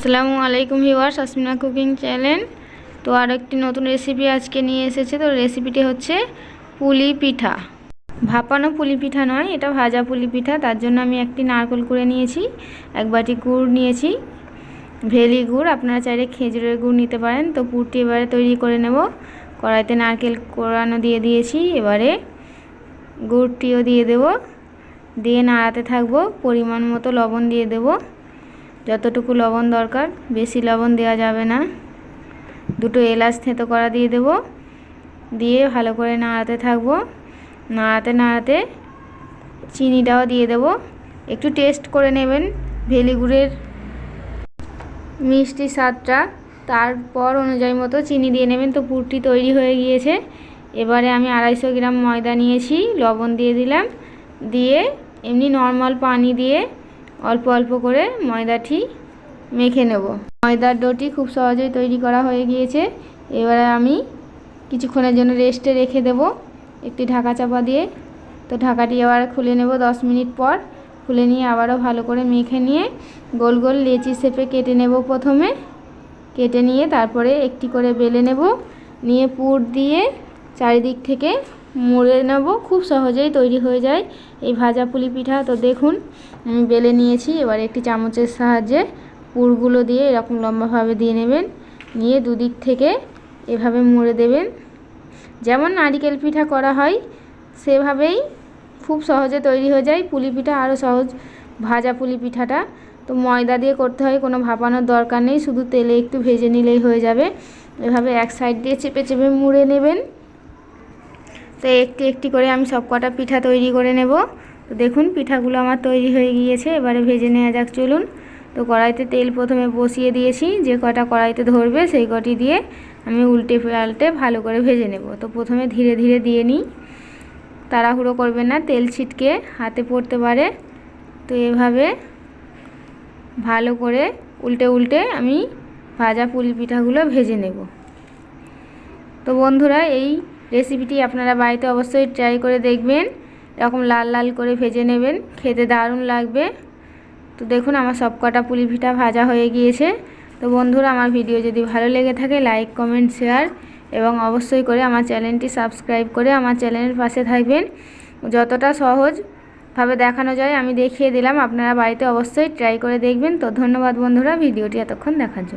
আসসালামু আলাইকুম viewers, Asmina cooking channel. তো আর একটি নতুন রেসিপি আজকে নিয়ে এসেছে, তো রেসিপিটি হচ্ছে পুলি পিঠা। ভাপানো পুলি পিঠা নয়, এটা ভাজা পুলি পিঠা, তার জন্য আমি একটি নারকেল করে নিয়েছি, এক বাটি গুড় নিয়েছি। ভেলি গুড়, আপনারা চাইলে খেজুরের গুড় নিতে পারেন, তো পুরটি এবারে তৈরি করে নেব। কড়াইতে নারকেল কোড়ানো দিয়ে দিয়েছি, এবারে গুড়টিও দিয়ে দেব। দিয়ে নাড়াতে থাকব, পরিমাণ মতো লবণ দিয়ে দেবো। যতটুকু লবণ দরকার, বেশি লবণ দেওয়া যাবে না। দুটো এলাচ থেতো করা দিয়ে দেব। দিয়ে ভালো করে নাড়াতে থাকব। নাড়াতে নাড়াতে চিনিটাও দিয়ে দেব। একটু টেস্ট করে নেবেন ভেলিগুড়ের মিষ্টি স্বাদটা। তারপর অনুযায়ী মতো চিনি দিয়ে নেবেন। তো পুরটি তৈরি হয়ে গিয়েছে। এবারে আমি আড়াইশো গ্রাম ময়দা নিয়েছি, লবণ দিয়ে দিলাম। দিয়ে এমনি নর্মাল পানি দিয়ে অল্প অল্প করে ময়দাটি মেখে নেব। ময়দার ডোটি খুব সহজেই তৈরি করা হয়ে গিয়েছে। এবারে আমি কিছুক্ষণের জন্য রেস্টে রেখে দেব। একটি ঢাকা চাপা দিয়ে। তো ঢাকাটি আবার খুলে নেব দশ মিনিট পর। খুলে নিয়ে আবারও ভালো করে মেখে নিয়ে গোল গোল লেচি শেপে কেটে নেব প্রথমে। কেটে নিয়ে তারপরে একটি করে বেলে নেব। নিয়ে পুর দিয়ে চারিদিক থেকে মুড়ে নেব, খুব সহজেই তৈরি হয়ে যায়। এই ভাজা পুলি পিঠা, তো দেখুন, আমি বেলে নিয়েছি। এবার একটি চামচের সাহায্যে পুরগুলো দিয়ে এরকম লম্বাভাবে দিয়ে নেবেন। নিয়ে দুদিক থেকে এভাবে মুড়ে দেবেন। যেমন নারিকেল পিঠা করা হয়, সেভাবেই খুব সহজে তৈরি হয়ে যায় পুলি পিঠা, আরও সহজ ভাজা পুলি পিঠাটা। তো ময়দা দিয়ে করতে হয়, কোনো ভাপানোর দরকার নেই। শুধু তেলে একটু ভেজে নিলেই হয়ে যাবে। এভাবে এক সাইড দিয়ে চেপে চেপে মুড়ে নেবেন। তো একটি একটি করে আমি সব কটা পিঠা তৈরি করে নেব। তো দেখুন, পিঠাগুলো আমার তৈরি হয়ে গিয়েছে। এবারে ভেজে নেওয়া যাক, চলুন। তো কড়াইতে তেল প্রথমে বসিয়ে দিয়েছি। যে কটা কড়াইতে ধরবে, সেই কটি দিয়ে আমি উল্টে পাল্টে ভালো করে ভেজে নেব। তো প্রথমে ধীরে ধীরে দিয়ে নিই। তাড়াহুড়ো করবেন না, তেল ছিটকে হাতে পড়তে পারে। তো এভাবে ভালো করে উল্টে উল্টে আমি ভাজা পুলি পিঠাগুলো ভেজে নেব। তো বন্ধুরা, এই রেসিপিটি আপনারা বাড়িতে অবশ্যই ট্রাই করে দেখবেন। এরকম লাল লাল করে ভেজে নেবেন। খেতে দারুণ লাগবে। তো দেখুন, আমার সব কটা পুলি ভাজা হয়ে গিয়েছে। তো বন্ধুরা, আমার ভিডিও যদি ভালো লেগে থাকে লাইক কমেন্ট শেয়ার এবং অবশ্যই করে আমার চ্যানেলটি সাবস্ক্রাইব করে আমার চ্যানেলের পাশে থাকবেন। যতটা সহজভাবে দেখানো যায়, আমি দেখিয়ে দিলাম। আপনারা বাড়িতে অবশ্যই ট্রাই করে দেখবেন। তো ধন্যবাদ বন্ধুরা ভিডিওটি এতক্ষণ দেখার জন্য।